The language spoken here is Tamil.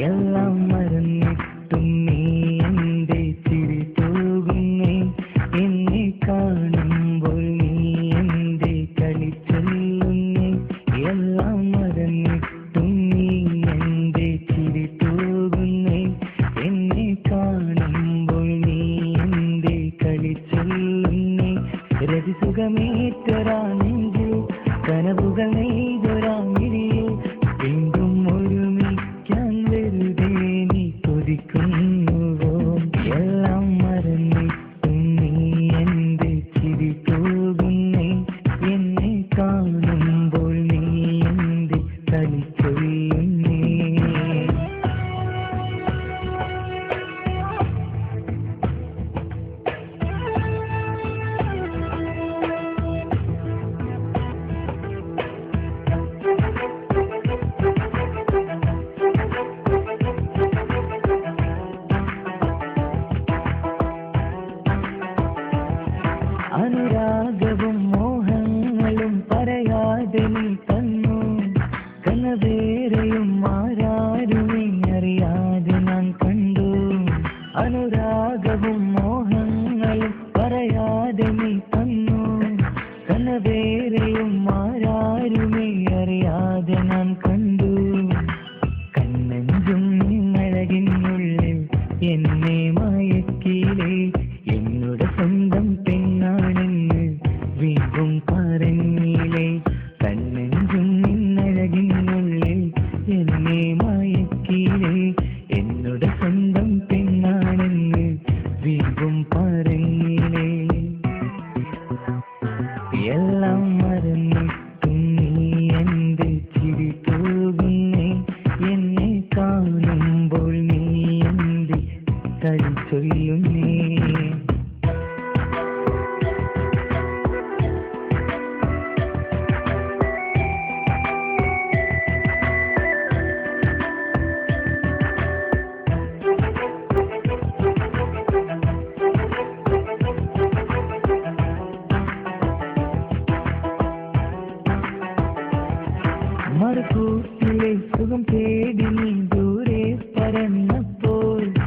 எல்லாம் மருந்து നെഞ്ചമേറ്റൊരാണെങ്കിൽ കനവുകൾ നെയ്ത് അനുരാഗവും മോഹങ്ങളും പറയാതെ നീ തന്നു. കനവേറെയും ആരാരുമേ അറിയാതെ ഞാൻ കണ്ടു. അനുരാഗവും മോഹങ്ങളും പറയാതെ നീ തന്നു. കനവേറെയും எங்கும் பரநிலை தன்னெஞ்சும் நின்னழகின் உள்ளில் என்னே மயக்கீரே என்னோட சொந்தம் பெண்ணான் என்று வீங்கும் பரநிலை. எல்லாம் மறந்தும் நீ என்று சிரி தூகுன்னே என்னை காணும் போல் நீ சொல்லி മറുകൂട്ടിലെ സുഖം തേടി നീ ദൂരെ ഒരു